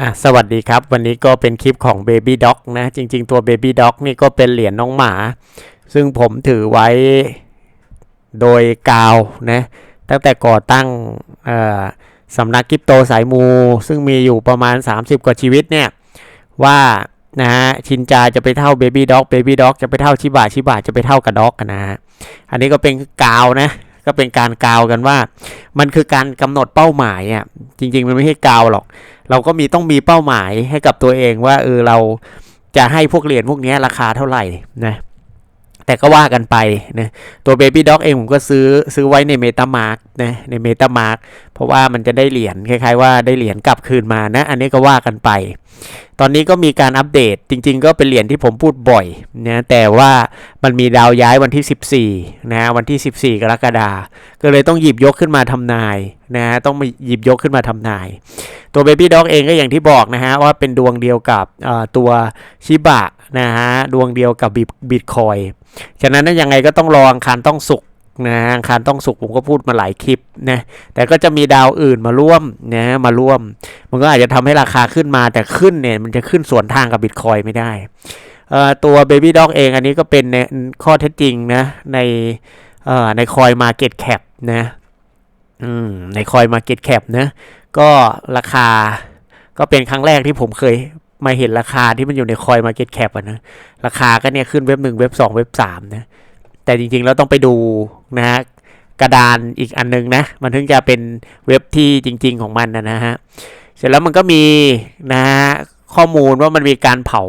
อะสวัสดีครับ วันนี้ก็เป็นคลิปของ Baby Dog นะ จริง ๆ ตัว Baby Dog นี่ก็เป็นเหรียญน้องหมา ซึ่งผมถือไว้โดยกาวนะตั้งแต่ก่อตั้งสำนักคริปโตสายมู ซึ่งมีอยู่ประมาณ 30 กว่าชีวิตเนี่ย ว่านะฮะชินจาจะไปเท่า Baby Dog Baby Dog จะไปเท่าชิบะชิบะจะไปเท่ากับด็อกนะฮะอันนี้ก็เป็นกาวนะก็เป็นการกาวกันว่า มันคือการกำหนดเป้าหมายอะจริง ๆ มันไม่ใช่กาวหรอก เราก็มีต้องมีเป้าหมายให้กับตัวเองว่าเออเราจะให้พวกเหรียญพวกนี้ราคาเท่าไหร่นะแต่ก็ว่ากันไปนะตัว Baby Dog เองผมก็ซื้อซื้อไว้ใน MetaMark นะใน MetaMark เพราะว่ามันจะได้เหรียญคล้ายๆว่าได้เหรียญกลับคืนมานะ อันนี้ก็ว่ากันไป ตอนนี้ก็มีการอัปเดตจริง ๆ ก็เป็นเหรียญที่ผมพูดบ่อยนะแต่ว่ามันมีดาวย้ายวันที่ 14นะวันที่ 14 กรกฎาคมก็เลยต้องหยิบยกขึ้นมาทำนายนะต้องมาหยิบยกขึ้นมาทำนาย ตัว Baby Dog เองก็อย่างที่บอกนะฮะว่าเป็นดวงเดียวกับตัวชิบะนะฮะดวงเดียวกับบิตคอยฉะนั้นยังไงก็ต้องรออังคารต้องสุก นะอังคารต้องสุกผมก็พูดมาหลายคลิปนะแต่ก็จะมีดาวอื่นมาร่วมนะมาร่วม มันก็อาจจะทำให้ราคาขึ้นมาแต่ขึ้นเนี่ยมันจะขึ้นสวนทางกับบิตคอยไม่ได้ตัว Baby Dog เองอันนี้ก็เป็นในข้อเท็จจริงนะในในคอยมาเก็ตแคปนะในคอยมาเก็ตแคปนะก็ราคาก็เป็นครั้งแรกที่ผมเคยมาเห็นราคาที่มันอยู่ในคอยมาเก็ตแคปอะนะราคาก็เนี่ยขึ้นเว็บหนึ่งเว็บสองเว็บสามนะ แต่จริงๆเราต้องไปดูนะฮะกระดานอีกอันนึงนะ มันถึงจะเป็นเว็บที่จริง ๆ ของมันนะฮะ เสร็จแล้วมันก็มีนะฮะข้อมูลว่ามันมีการเผา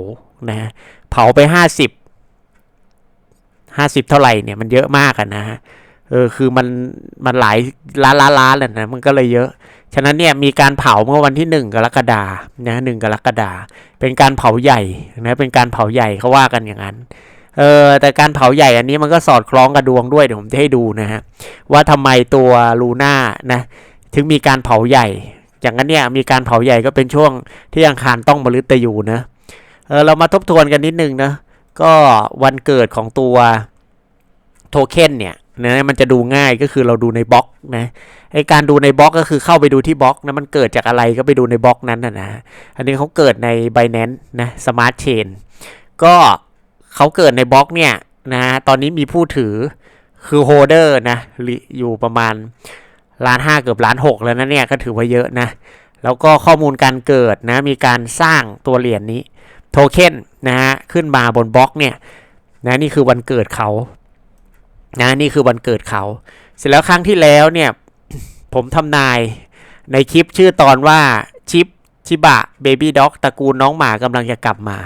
นะเผาไปห้าสิบห้าสิบเท่าไหร่เนี่ยมันเยอะมากอะนะฮะเออคือมันมันหลายล้านล้านล้านแหละนะมันก็เลยเยอะ ฉะนั้นเนี่ยมีการเผาเมื่อวันที่หนึ่งกรกฎานะหนึ่งกรกฎาเป็นการเผาใหญ่นะเป็นการเผาใหญ่เขาว่ากันอย่างนั้น เออแต่การเผาใหญ่อันนี้มันก็สอดคล้องกับดวงด้วยเดี๋ยวผมจะให้ดูนะฮะว่าทำไมตัวลูน่านะถึงมีการเผาใหญ่ อย่างนั้นเนี่ยมีการเผาใหญ่ก็เป็นช่วงที่อังคารต้องมฤตยูนะเออเรามาทบทวนกันนิดนึงนะก็วันเกิดของตัวโทเค็นเนี่ยนะมันจะดูง่ายก็คือเราดูในบล็อกนะไอการดูในบล็อกก็คือเข้าไปดูที่บล็อกนะมันเกิดจากอะไรก็ไปดูในบล็อกนั้นนะนะอันนี้เขาเกิดใน b บ n a n c e นะสมาร์ทเชนก็ เขาเกิดในบล็อกเนี่ยนะตอนนี้มีผู้ถือคือโฮเดอร์นะอยู่ประมาณล้านห้าเกือบล้านหกแล้วนะเนี่ยก็ถือว่าเยอะนะ แล้วก็ข้อมูลการเกิดนะมีการสร้างตัวเหรียญนนี้โทเค็นนะฮะขึ้นมาบนบล็อกเนี่ยนะนี่คือวันเกิดเขานะนี่คือวันเกิดเขา เสร็จแล้วครั้งที่แล้วเนี่ยผมทำนายในคลิปชื่อตอนว่าชิปชิบะเบบี้ด็อกตระกูลน้องหมากำลังจะกลับมา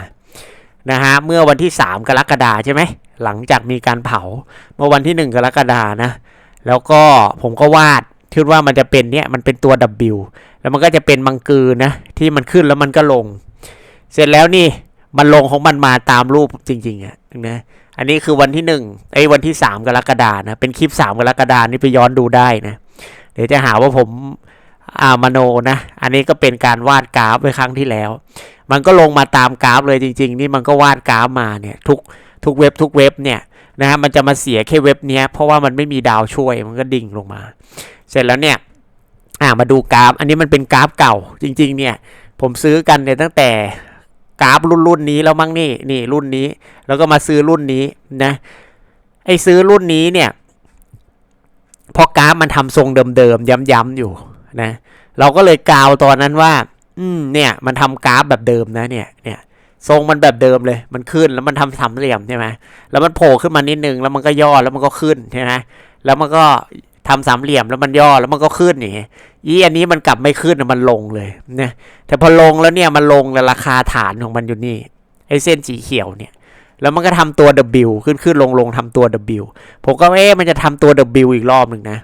นะฮะเมื่อวันที่ 3 กรกฎาใช่ไหมหลังจากมีการเผาเมื่อวันที่ 1 กรกฎานะ แล้วก็ผมก็วาดคิดว่ามันจะเป็นเนี่ยมันเป็นตัว W แล้วมันก็จะเป็นมังกือนะที่มันขึ้นแล้วมันก็ลง เสร็จแล้วนี่มันลงของมันมาตามรูปจริงๆอะนะอันนี้คือวันที่หนึ่งไอ้วันที่สามกรกฎานะเป็นคลิปสามกรกฎานี่ไปย้อนดูได้นะเดี๋ยวจะหาว่าผมอามโนนะ อันนี้ก็เป็นการวาดกราฟไว้ครั้งที่แล้ว มันก็ลงมาตามกราฟเลยจริง ๆ นี่มันก็วาดกราฟมาเนี่ยทุกทุกเว็บทุกเว็บเนี่ยนะฮะมันจะมาเสียแค่เว็บเนี้ยเพราะว่ามันไม่มีดาวช่วยมันก็ดิ่งลงมา เสร็จแล้วเนี่ยอ่ามาดูกราฟ อันนี้มันเป็นกราฟเก่าจริง ๆ เนี่ยผมซื้อกันเนี่ยตั้งแต่กราฟรุ่นรุ่นนี้แล้วมั้งนี่นี่รุ่นนี้ แล้วก็มาซื้อรุ่นนี้นะไอซื้อรุ่นนี้เนี่ยพอกราฟมันทำทรงเดิมๆย้ำๆอยู่นะเราก็เลยกาวตอนนั้นว่า อืมเนี่ยมันทำกราฟแบบเดิมนะเนี่ยเนี่ยทรงมันแบบเดิมเลย มันขึ้นแล้วมันทำสามเหลี่ยมใช่ไหมแล้วมันโผล่ขึ้นมานิดนึงแล้วมันก็ย่อแล้วมันก็ขึ้นใช่ไหมแล้วมันก็ทำสามเหลี่ยมแล้วมันย่อแล้วมันก็ขึ้นอย่างนี้อีอันนี้มันกลับไม่ขึ้นมันลงเลยเนี่ยแต่พอลงแล้วเนี่ยมันลงแล้วราคาฐานของมันอยู่นี่ไอ้เส้นสีเขียวเนี่ย แล้วมันก็ทำตัว W ขึ้นขึ้นลงลงทำตัว W ผมก็เอ๊ะมันจะทำตัว W อีกรอบหนึ่งนะ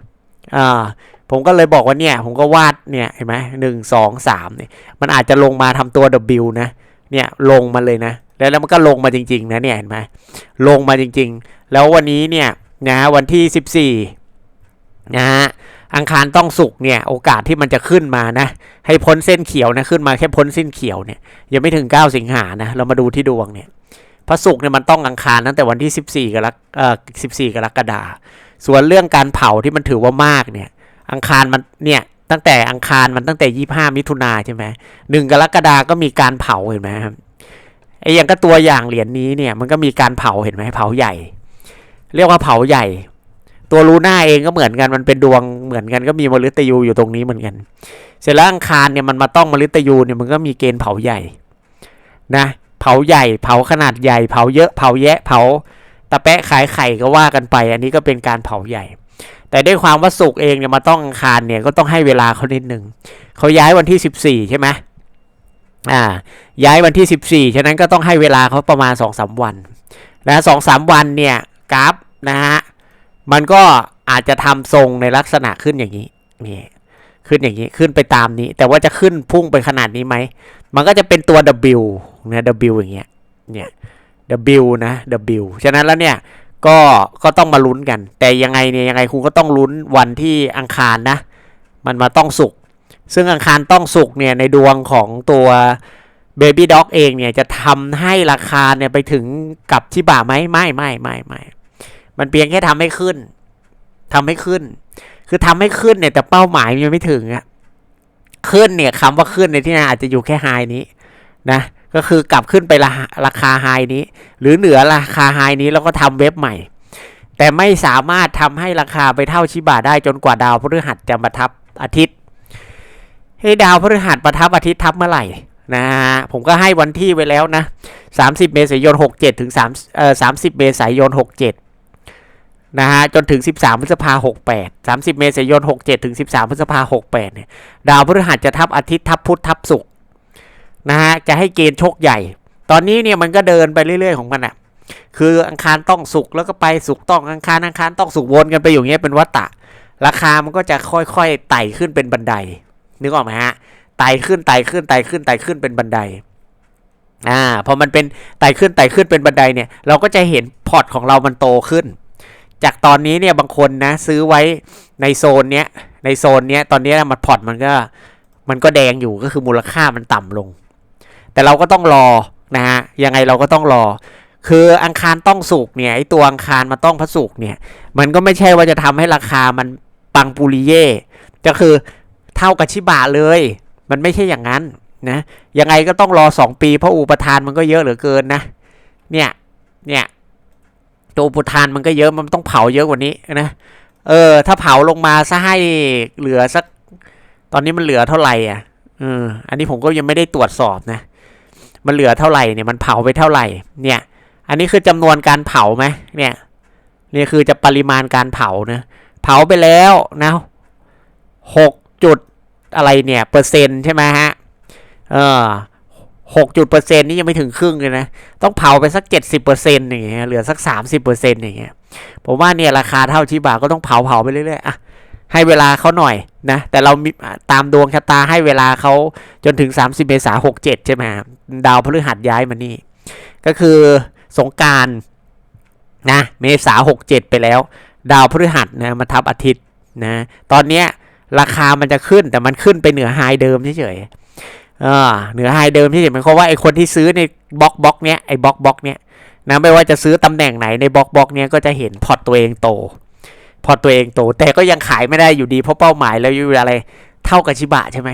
อ่า ผมก็เลยบอกว่าเนี่ย ผมก็วาดเนี่ยเห็นไหมหนึ่งสองสามเนี่ยมันอาจจะลงมาทำตัว W นะเนี่ยลงมาเลยนะ แล้วแล้วมันก็ลงมาจริง ๆ นะเนี่ยเห็นไหมลงมาจริง ๆ แล้ววันนี้เนี่ยนะวันที่สิบสี่นะฮะอังคารต้องสุกเนี่ยโอกาสที่มันจะขึ้นมานะ ให้พ้นเส้นเขียวนะขึ้นมาแค่พ้นเส้นเขียวเนี่ยยังไม่ถึง 9 สิงหานะเรามาดูที่ดวงเนี่ยพระศุกร์เนี่ยมันต้องอังคารตั้งแต่วันที่ 14กรกเอ่อ14 กรกฎาส่วนเรื่องการเผาที่มันถือว่ามากเนี่ย อังคารมันเนี่ยตั้งแต่อังคารมันตั้งแต่ยี่ห้ามิถุนาใช่ไหมหนึ่งกรกฎาก็มีการเผาเห็นไหมครับไอ้อย่างก็ตัวอย่างเหรียญนี้เนี่ยมันก็มีการเผาเห็นไหมเผาใหญ่ เรียกว่าเผาใหญ่ ตัวลูน่าเองก็เหมือนกันมันเป็นดวงเหมือนกันก็มีมฤตยูอยู่ตรงนี้เหมือนกัน เสร็จแล้วอังคารเนี่ยมันมาต้องมฤตยูเนี่ยมันก็มีเกณฑ์เผาใหญ่นะเผาใหญ่เผาขนาดใหญ่เผาเยอะเผาแยะเผาตะแปะขายไข่ก็ว่ากันไป อันนี้ก็เป็นการเผาใหญ่ แต่ด้วยความว่าสุกเองเนี่ยมาต้องอังคารเนี่ยก็ต้องให้เวลาเขานิดหนึ่งเขาย้ายวันที่สิบสี่ใช่ไหมอ่า ย้ายวันที่สิบสี่ฉะนั้นก็ต้องให้เวลาเขาประมาณสองสามวันนะสองสามวันเนี่ยกราฟนะฮะมันก็อาจจะทำทรงในลักษณะขึ้นอย่างนี้นี่ขึ้นอย่างนี้ขึ้นไปตามนี้ แต่ว่าจะขึ้นพุ่งไปขนาดนี้ไหม มันก็จะเป็นตัว W เนะ W อย่างเงี้ยเนี่ย W นะ W ฉะนั้นแล้วเนี่ย ก็ก็ต้องมาลุ้นกัน แต่ยังไงเนี่ยยังไงคุณก็ต้องลุ้นวันที่อังคารนะ มันมาต้องสุกซึ่งอังคารต้องสุกเนี่ยในดวงของตัว Baby Dog เองเนี่ยจะทำให้ราคาเนี่ยไปถึงกับชิบะไหมไม่ไม่ไม่ไม่มันเพียงแค่ทำให้ขึ้นทำให้ขึ้น คือทำให้ขึ้นเนี่ยแต่เป้าหมายมันไม่ถึงอะขึ้นเนี่ยคำว่าขึ้นในที่นี้อาจจะอยู่แค่ไฮนี้นะ ก็คือกลับขึ้นไปราราคาไฮนี้ หรือเหนือราคาไฮนี้แล้วก็ทำเว็บใหม่ แต่ไม่สามารถทำให้ราคาไปเท่าชิบะได้จนกว่าดาวพฤหัสจะมาทับอาทิตย์ให้ดาวพฤหัสประทับอาทิตย์ทับเมื่อไหร่นะฮะผมก็ให้วันที่ไว้แล้วนะ 30 เมษายน 67 ถึง3เอ่อ30 เมษายน 67 นะฮะ จนถึง 13 พฤษภาคม 68 30 เมษายน 67 ถึง 13 พฤษภาคม 68 เนี่ย ดาวพฤหัสจะทับอาทิตย์ทับพุธทับศุกร์ นะฮะจะให้เกณฑ์โชคใหญ่ ตอนนี้เนี่ยมันก็เดินไปเรื่อย ๆ ของมันอะ่ะคืออังคารต้องศุกแล้วก็ไปศุกต้องอังคารอังคารต้องศุกวนกันไปอย่างเงี้ยเป็นวัฏฏะราคามันก็จะค่อยๆไต่ขึ้นเป็นบันไดนึกออกไหมฮะไต่ขึ้นไต่ขึ้นไต่ขึ้นไต่ขึ้นเป็นบันไดอ่าพอมันเป็นไต่ขึ้นไต่ขึ้นเป็นบันไดเนี่ยเราก็จะเห็นพอร์ตของเรามันโตขึ้น จากตอนนี้เนี่ยบางคนนะซื้อไว้ในโซนเนี้ยในโซนเนี้ยตอนนี้มันพอร์ตมันก็มันก็แดงอยู่ก็คือมูลค่ามันต่ำลง แต่เราก็ต้องรอนะฮะยังไงเราก็ต้องรอ คืออังคารต้องสุกเนี่ยไอตัวอังคารมาต้องพระสุกเนี่ย มันก็ไม่ใช่ว่าจะทำให้ราคามันปังปูริเย่ก็คือเท่ากับชิบะเลย มันไม่ใช่อย่างนั้นนะยังไงก็ต้องรอสองปีเพราะอุปทานมันก็เยอะเหลือเกินนะ เนี่ยเนี่ยตัวอุปทานมันก็เยอะมันต้องเผาเยอะกว่านี้นะเออ ถ้าเผาลงมาซะให้เหลือสัก ตอนนี้มันเหลือเท่าไหร่อะเอออันนี้ผมก็ยังไม่ได้ตรวจสอบนะ มันเหลือเท่าไหร่เนี่ยมันเผาไปเท่าไหร่เนี่ย อันนี้คือจำนวนการเผาไหมเนี่ยนี่คือจะปริมาณการเผานะเผาไปแล้วนะหกจุดอะไรเนี่ยเปอร์เซ็นต์ใช่ไหมฮะเออหกจุดเปอร์เซ็นต์นี่ยังไม่ถึงครึ่งเลยนะ ต้องเผาไปสักเจ็ดสิบเปอร์เซ็นต์อย่างเงี้ยเหลือสักสามสิบเปอร์เซ็นต์อย่างเงี้ยผมว่าเนี่ยราคาเท่าชิบะก็ต้องเผาเผาไปเรื่อยๆอะ ให้เวลาเขาหน่อยนะ แต่เราตามดวงชะตาให้เวลาเขาจนถึง 30 เมษายน67 ใช่ไหมดาวพฤหัสย้ายมานี่ ก็คือสงการนะเมษา67 ไปแล้ว ดาวพฤหัสนะมาทับอาทิตย์นะตอนเนี้ยราคามันจะขึ้นแต่มันขึ้นไปเหนือไฮเดิมเฉยๆเออเหนือไฮเดิมเฉยๆหมายความว่าไอคนที่ซื้อในบล็อกบล็อกเนี้ยไอบล็อกบล็อกเนี้ยนะไม่ว่าจะซื้อตำแหน่งไหนในบล็อกบล็อกเนี้ยก็จะเห็นพอร์ตตัวเองโต พอตัวเองโต แต่ก็ยังขายไม่ได้อยู่ดีเพราะเป้าหมายแล้วอยู่อะไรเท่ากับชิบะใช่ไหม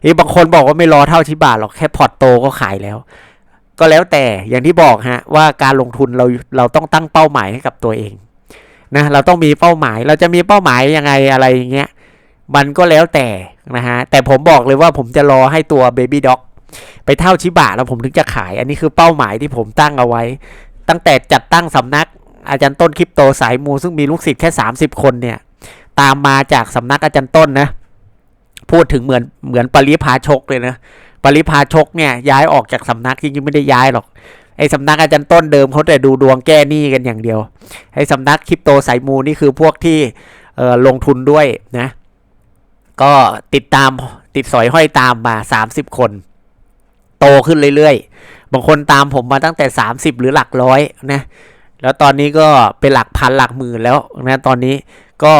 เอ้บางคนบอกว่าไม่รอเท่าชิบะหรอกแค่พอร์ตโตก็ขายแล้ว ก็แล้วแต่อย่างที่บอกฮะว่าการลงทุนเราเราต้องตั้งเป้าหมายให้กับตัวเองนะเราต้องมีเป้าหมายเราจะมีเป้าหมายยังไงอะไรอย่างเงี้ยมันก็แล้วแต่นะฮะแต่ผมบอกเลยว่าผมจะรอให้ตัวเบบี้ด็อกไปเท่าชิบะแล้วผมถึงจะขาย อันนี้คือเป้าหมายที่ผมตั้งเอาไว้ ตั้งแต่จัดตั้งสำนัก อาจารย์ต้นคริปโตสายมูซึ่งมีลูกศิษย์แค่ 30 คนเนี่ย ตามมาจากสำนักอาจารย์ต้นนะ พูดถึงเหมือนเหมือนปริพาชกเลยนะปริพาชกเนี่ยย้ายออกจากสำนักจริงๆไม่ได้ย้ายหรอกไอ้สำนักอาจารย์ต้นเดิมเขาแต่ดูดวงแก้หนี้กันอย่างเดียวไอ้สำนักคริปโตสายมูนี่คือพวกที่เออลงทุนด้วยนะ ก็ติดตามติดสอยห้อยตามมา 30 คน โตขึ้นเรื่อยๆ บางคนตามผมมาตั้งแต่ 30 หรือหลักร้อยนะ แล้วตอนนี้ก็เป็นหลักพันหลักหมื่นแล้วนะตอนนี้ก็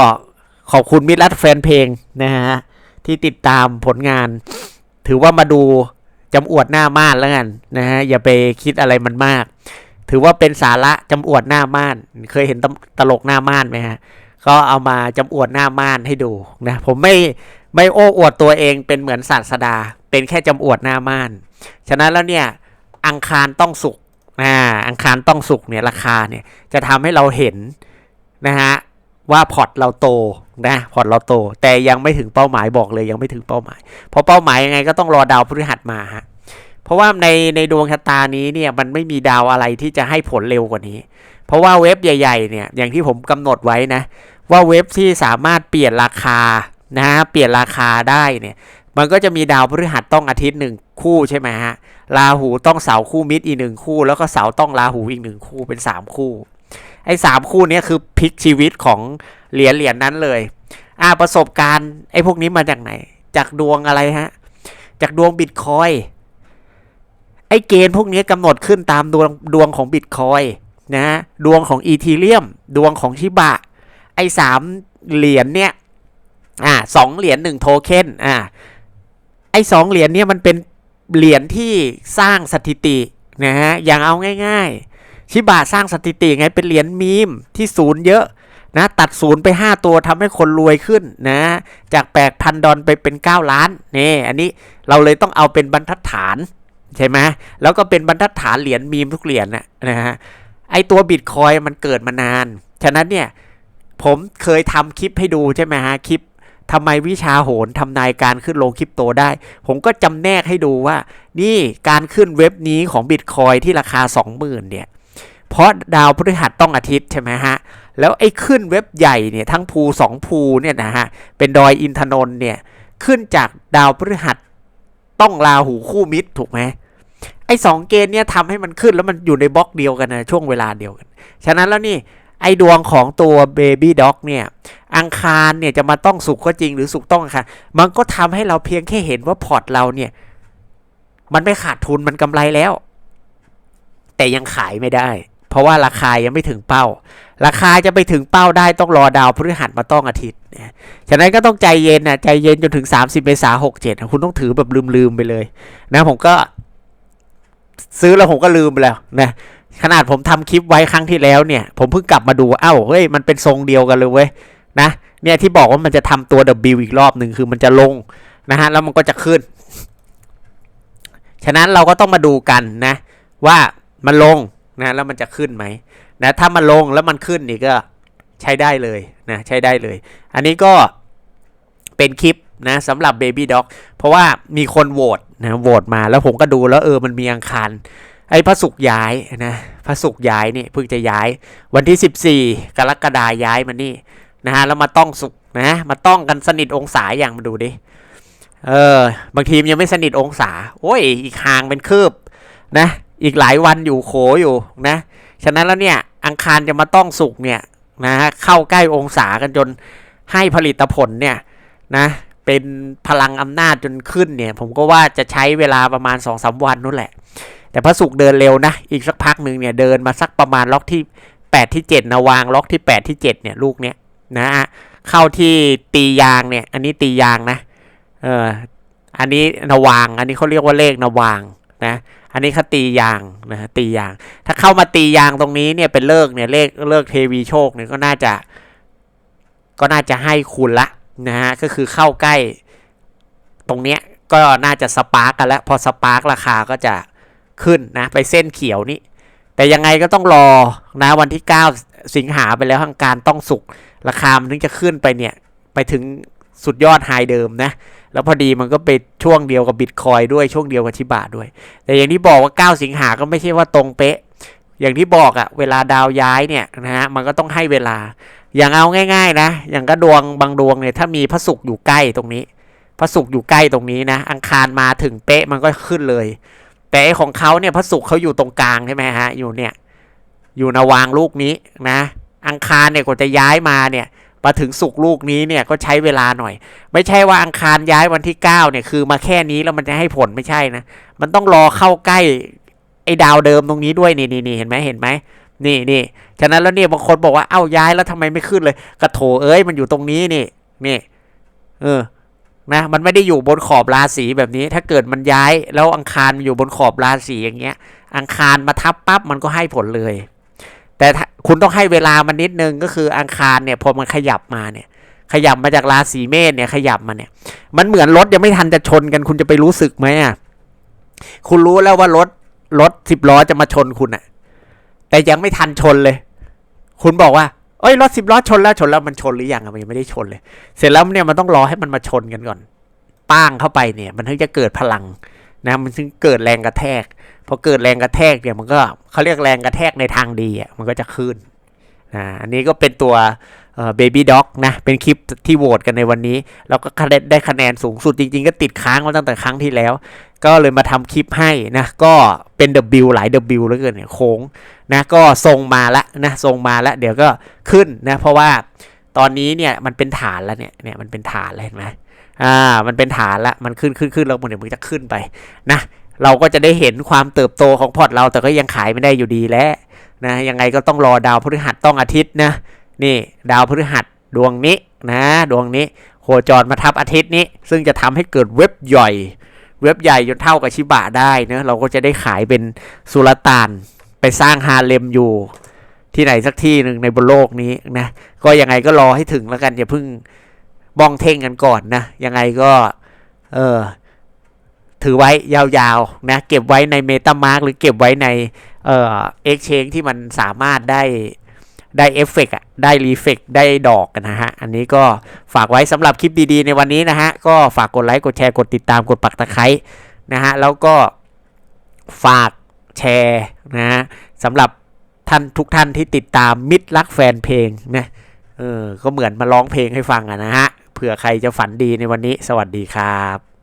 ขอบคุณมิตรรัฐแฟนเพลงนะฮะที่ติดตามผลงาน ถือว่ามาดูจำอวดหน้าม่านแล้วกันนะฮะอย่าไปคิดอะไรมันมาก ถือว่าเป็นสาระจำอวดหน้าม่าน เคยเห็นตลกหน้าม่านไหมฮะก็เอามาจำอวดหน้าม่านให้ดูนะผมไม่ไม่โอ้อวดตัวเองเป็นเหมือนศาสดา เป็นแค่จำอวดหน้าม่าน ฉะนั้นแล้วเนี่ยอังคารต้องสุก อ่าอังคารต้องสุกเนี่ยราคาเนี่ยจะทำให้เราเห็นนะฮะว่าพอร์ตเราโตนะพอร์ตเราโต แต่ยังไม่ถึงเป้าหมายบอกเลยยังไม่ถึงเป้าหมายเพราะเป้าหมายยังไงก็ต้องรอดาวพฤหัสมาฮะเพราะว่าในในดวงชะตานี้เนี่ยมันไม่มีดาวอะไรที่จะให้ผลเร็วกว่านี้ เพราะว่าเว็บใหญ่ๆเนี่ยอย่างที่ผมกำหนดไว้นะว่าเว็บที่สามารถเปลี่ยนราคานะฮะเปลี่ยนราคาได้เนี่ย มันก็จะมีดาวพฤหัสต้องอาทิตย์หนึ่งคู่ใช่ไหมฮะราหูต้องเสาคู่มิตรอีกหนึ่งคู่ แล้วก็เสาต้องราหูอีกหนึ่งคู่เป็นสามคู่ ไอ้สามคู่นี้คือพลิกชีวิตของเหรียญเหรียญนั้นเลย อ่าประสบการณ์ไอ้พวกนี้มาจากไหน จากดวงอะไรฮะ จากดวงบิตคอยไอ้เกณฑ์พวกนี้กำหนดขึ้นตามดวงดวงของบิตคอยนะฮะดวงของอีทีเรียม ดวงของชิบะ ไอ้สามเหรียญเนี่ย อ่าสองเหรียญหนึ่งโทเค็นอ่า อ้สองเหรียญเนี่ยมันเป็นเหรียญที่สร้างสถิตินะฮะอย่างเอาง่ายๆ ชิบะสร้างสถิติไงเป็นเหรียญมีมที่ศูนย์เยอะนะตัดศูนย์ไป 5 ตัวทำให้คนรวยขึ้นนะจากแปดพันดอลไปเป็น 9 ล้านนี่อันนี้เราเลยต้องเอาเป็นบรรทัดฐานใช่ไหมแล้วก็เป็นบรรทัดฐานเหรียญมีมทุกเหรียญนะนะฮะไอตัวบิตคอยมันเกิดมานาน ฉะนั้นเนี่ยผมเคยทำคลิปให้ดูใช่ไหมฮะคลิป ทำไมวิชาโหนทำนายการขึ้นลงคริปโตได้ ผมก็จำแนกให้ดูว่า นี่การขึ้นเว็บนี้ของบิตคอยที่ราคา 20,000เนี่ย เพราะดาวพฤหัสต้องอาทิตย์ใช่ไหมฮะ แล้วไอ้ขึ้นเว็บใหญ่เนี่ยทั้งภูสองภูเนี่ยนะฮะ เป็นดอยอินทนนท์เนี่ย ขึ้นจากดาวพฤหัสต้องราหูคู่มิตรถูกไหมไอ้สองเกณฑ์เนี่ยทำให้มันขึ้นแล้วมันอยู่ในบล็อกเดียวกันนะช่วงเวลาเดียวกัน ฉะนั้นแล้วนี่ ไอดวงของตัว Baby Dog เนี่ยอังคารเนี่ยจะมาต้องสุกก็จริงหรือสุกต้องอังคารมันก็ทำให้เราเพียงแค่เห็นว่าพอร์ตเราเนี่ย มันไม่ขาดทุนมันกำไรแล้ว แต่ยังขายไม่ได้ เพราะว่าราคายังไม่ถึงเป้า ราคาจะไปถึงเป้าได้ต้องรอดาวพฤหัสมาต้องอาทิตย์นะฉะนั้นก็ต้องใจเย็นนะใจเย็นจนถึง 30เมษายนหกเจ็ดคุณต้องถือแบบลืมๆไปเลย นะผมก็ซื้อแล้วผมก็ลืมไปแล้วนะ ขนาดผมทำคลิปไว้ครั้งที่แล้วเนี่ย ผมเพิ่งกลับมาดูเอ้าเฮ้ยมันเป็นทรงเดียวกันเลยเว้ยนะเนี่ยที่บอกว่ามันจะทำตัว W อีกรอบหนึ่งคือมันจะลงนะฮะแล้วมันก็จะขึ้น ฉะนั้นเราก็ต้องมาดูกันนะ ว่ามันลงนะแล้วมันจะขึ้นไหมนะถ้ามันลงแล้วมันขึ้นนี่ก็ใช้ได้เลยนะใช้ได้เลย อันนี้ก็เป็นคลิปนะสำหรับ Baby Dog เพราะว่ามีคนโหวตนะโหวตมาแล้วผมก็ดูแล้วเออมันมีอังคาร ไอ้พระศุกย้ายนะพระศุกย้ายนี่เพิ่งจะย้าย วันที่ 14 กรกฎาย้ายมานี่นะฮะแล้วมาต้องสุกนะมาต้องกันสนิทองศาอย่างมาดูดิเออบางทีมยังไม่สนิทองศา โอ้ย อีกห่างเป็นคืบนะ อีกหลายวันอยู่โขอยู่นะ ฉะนั้นแล้วเนี่ยอังคารจะมาต้องสุกเนี่ยนะฮะเข้าใกล้องศากันจนให้ผลิตผลเนี่ยนะเป็นพลังอำนาจจนขึ้นเนี่ย ผมก็ว่าจะใช้เวลาประมาณ2อสวันนู่นแหละ แต่พระศุกร์เดินเร็วนะ อีกสักพักหนึ่งเนี่ยเดินมาสักประมาณล็อกที่ 8 ที่7นะวางล็อกที่ 8 ที่ 7 เนี่ยลูกเนี้ยนะฮะเข้าที่ตียางเนี่ย อันนี้ตียางนะเอออันนี้นวาง อันนี้เขาเรียกว่าเลขนวางนะอันนี้เขาตียางนะฮะตียาง ถ้าเข้ามาตียางตรงนี้เนี่ยเป็นเลิกเนี่ยเลขเลิกเทวีโชคเนี่ยก็น่าจะ ก็น่าจะให้คุณละนะฮะก็คือเข้าใกล้ตรงเนี้ยก็น่าจะสปาร์กกันแล้ว พอสปาร์กราคาก็จะ ขึ้นนะไปเส้นเขียวนี่แต่ยังไงก็ต้องรอนะวันที่ 9 สิงหาไปแล้วทางการต้องสุกราคามันถึงจะขึ้นไปเนี่ย ไปถึงสุดยอดไฮเดิมนะ แล้วพอดีมันก็ไปช่วงเดียวกับบิตคอยด้วยช่วงเดียวกับชิบะด้วย แต่อย่างที่บอกว่า 9 สิงหาก็ไม่ใช่ว่าตรงเป๊ะ อย่างที่บอกอะเวลาดาวย้ายเนี่ยนะฮะมันก็ต้องให้เวลา อย่างเอาง่าย ๆ นะ อย่างก็ดวงบางดวงเนี่ยถ้ามีพระศุกร์อยู่ใกล้ตรงนี้พระศุกร์อยู่ใกล้ตรงนี้นะ อังคารมาถึงเป๊ะมันก็ขึ้นเลย แต่ของเขาเนี่ยพระศุกร์เขาอยู่ตรงกลางใช่ไหมฮะอยู่เนี่ยอยู่นวางลูกนี้นะ อังคารเนี่ยกว่าจะย้ายมาเนี่ยมาถึงศุกร์ลูกนี้เนี่ยก็ใช้เวลาหน่อย ไม่ใช่ว่าอังคารย้ายวันที่เก้าเนี่ยคือมาแค่นี้แล้วมันจะให้ผลไม่ใช่นะ มันต้องรอเข้าใกล้ไอ้ดาวเดิมตรงนี้ด้วยนี่นี่นี่เห็นไหมเห็นไหมนี่นี่ฉะนั้นแล้วเนี่ยบางคนบอกว่าเอ้าย้ายแล้วทำไมไม่ขึ้นเลยกระโถเอ้ยมันอยู่ตรงนี้นี่นี่เออ นะมันไม่ได้อยู่บนขอบราศีแบบนี้ ถ้าเกิดมันย้ายแล้วอังคารมันอยู่บนขอบราศีอย่างเงี้ย อังคารมาทับปั๊บมันก็ให้ผลเลย แต่คุณต้องให้เวลามันนิดนึงก็คืออังคารเนี่ยพอมันขยับมาเนี่ยขยับมาจากราศีเมษเนี่ยขยับมาเนี่ย มันเหมือนรถยังไม่ทันจะชนกัน คุณจะไปรู้สึกไหมอะคุณรู้แล้วว่ารถรถสิบล้อจะมาชนคุณอะ แต่ยังไม่ทันชนเลย คุณบอกว่า อ้ยรถสิบล้อชนแล้วชนแล้วมันชนหรือยังอะมันยังไม่ได้ชนเลย เสร็จแล้วเนี่ยมันต้องรอให้มันมาชนกันก่อนป้างเข้าไปเนี่ย มันถึงจะเกิดพลังนะมันถึงเกิดแรงกระแทกพอเกิดแรงกระแทกเนี่ยมันก็เขาเรียกแรงกระแทกในทางดีอะมันก็จะขึ้นอ่าอันนี้ก็เป็นตัวเบบี้ด็อกนะ เป็นคลิปที่โหวตกันในวันนี้ แล้วก็คะแนนได้คะแนนสูงสุดจริง ๆ ก็ติดค้างมาตั้งแต่ครั้งที่แล้วก็เลยมาทำคลิปให้นะ ก็เป็น W หลาย W แล้วเกินเนี่ยโค้งนะก็ทรงมาละนะทรงมาละเดี๋ยวก็ขึ้นนะ เพราะว่าตอนนี้เนี่ยมันเป็นฐานแล้วเนี่ยเนี่ยมันเป็นฐานแล้วเห็นไหมอ่ามันเป็นฐานละมันขึ้นขึ้นขึ้นแล้วมันเดี๋ยวมันจะขึ้นไปนะเราก็จะได้เห็นความเติบโตของพอร์ตเราแต่ก็ยังขายไม่ได้อยู่ดีแล้วนะยังไงก็ต้องรอดาวพฤหัสต้องอาทิตย์นะนี่ดาวพฤหัสดวงนี้นะดวงนี้โคจรมาทับอาทิตย์นี้ ซึ่งจะทำให้เกิดเว็บใหญ่ เว็บใหญ่จนเท่ากับชิบะได้เนะเราก็จะได้ขายเป็นสุลต่านไปสร้างฮาเลมอยู่ที่ไหนสักที่หนึ่งในบนโลกนี้นะ ก็ยังไงก็รอให้ถึงแล้วกัน อย่าเพิ่งบ้องเท่งกันก่อนนะ ยังไงก็ เออถือไว้ยาวๆนะเก็บไว้ใน MetaMask หรือเก็บไว้ในเอ่อ Exchange ที่มันสามารถได้ ได้เอฟเฟกอะได้รีเฟกได้ดอกนนะฮะ อันนี้ก็ฝากไว้สำหรับคลิปดีๆ ในวันนี้นะฮะ ก็ฝากกดไลค์ กดแชร์ กดติดตาม กดปักตะไคร้นะฮะ แล้วก็ฝากแชร์นะฮะสำหรับท่านทุกท่านที่ติดตามมิตรรักแฟนเพลงนะเออ ก็เหมือนมาร้องเพลงให้ฟังอะนะฮะ เผื่อใครจะฝันดีในวันนี้ สวัสดีครับ